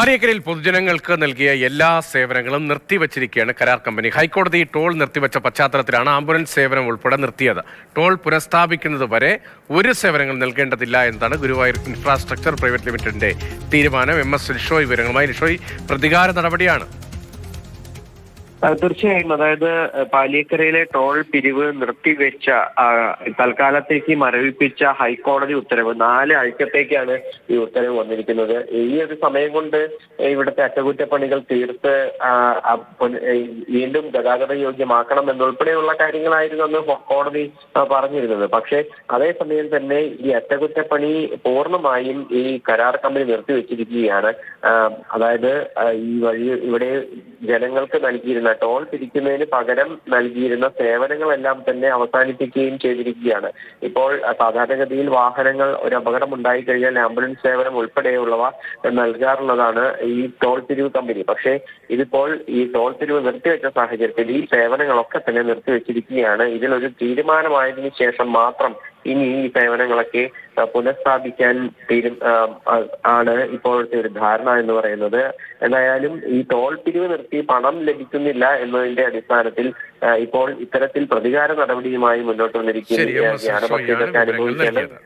പാലിയക്കരയിൽ പൊതുജനങ്ങൾക്ക് നൽകിയ എല്ലാ സേവനങ്ങളും നിർത്തിവച്ചിരിക്കുകയാണ് കരാർ കമ്പനി. ഹൈക്കോടതി ടോൾ നിർത്തിവച്ച പശ്ചാത്തലത്തിലാണ് ആംബുലൻസ് സേവനം ഉൾപ്പെടെ നിർത്തിയത്. ടോൾ പുനഃസ്ഥാപിക്കുന്നത് വരെ ഒരു സേവനങ്ങൾ നൽകേണ്ടതില്ല എന്നതാണ് ഗുരുവായൂർ ഇൻഫ്രാസ്ട്രക്ചർ പ്രൈവറ്റ് ലിമിറ്റഡിന്റെ തീരുമാനം. എം എസ് ലിഷോയ് വിവരങ്ങളുമായി ലിഷോയ് പ്രതികാര നടപടിയാണ്. തീർച്ചയായും. അതായത് പാലിയക്കരയിലെ ടോൾ പിരിവ് നിർത്തിവെച്ച തൽക്കാലത്തേക്ക് മരവിപ്പിച്ച ഹൈക്കോടതി ഉത്തരവ് നാല് ആഴ്ചത്തേക്കാണ് ഈ ഉത്തരവ് വന്നിരിക്കുന്നത്. ഈ ഒരു സമയം കൊണ്ട് ഇവിടുത്തെ അറ്റകുറ്റപ്പണികൾ തീർത്ത് വീണ്ടും ഗതാഗത യോഗ്യമാക്കണം എന്നുൾപ്പെടെയുള്ള കാര്യങ്ങളായിരുന്നു അന്ന് കോടതി പറഞ്ഞിരുന്നത്. പക്ഷേ അതേസമയം തന്നെ ഈ അറ്റകുറ്റപ്പണി പൂർണമായും ഈ കരാർ കമ്പനി നിർത്തിവെച്ചിരിക്കുകയാണ്. അതായത് ഈ വഴി ഇവിടെ ജനങ്ങൾക്ക് നൽകിയിരുന്ന ടോൾ പിരിക്കുന്നതിന് പകരം നൽകിയിരുന്ന സേവനങ്ങളെല്ലാം തന്നെ അവസാനിപ്പിക്കുകയും ചെയ്തിരിക്കുകയാണ്. ഇപ്പോൾ സാധാരണഗതിയിൽ വാഹനങ്ങൾ ഒരു അപകടം ഉണ്ടായി കഴിഞ്ഞാൽ ആംബുലൻസ് സേവനം ഉൾപ്പെടെയുള്ളവ നൽകാറുള്ളതാണ് ഈ ടോൾ പിരിവ് കമ്പനി. പക്ഷേ ഇതിപ്പോൾ ഈ ടോൾ പിരിവ് നിർത്തിവെച്ച സാഹചര്യത്തിൽ ഈ സേവനങ്ങളൊക്കെ തന്നെ നിർത്തിവെച്ചിരിക്കുകയാണ്. ഇതിലൊരു തീരുമാനമായതിനു ശേഷം മാത്രം ഇനി ഈ സേവനങ്ങളൊക്കെ പുനഃസ്ഥാപിക്കാൻ തീരു ആണ് ഇപ്പോഴത്തെ ഒരു ധാരണ എന്ന് പറയുന്നത്. എന്തായാലും ഈ ടോൾ പിരിവ് നിർത്തി പണം ലഭിക്കുന്നില്ല എന്നതിന്റെ അടിസ്ഥാനത്തിൽ ഇപ്പോൾ ഇത്തരത്തിൽ പ്രതികാര നടപടിയുമായി മുന്നോട്ട് വന്നിരിക്കുകയാണ്. പക്ഷേ ഇതൊക്കെ അനുഭവിക്കേണ്ടത്.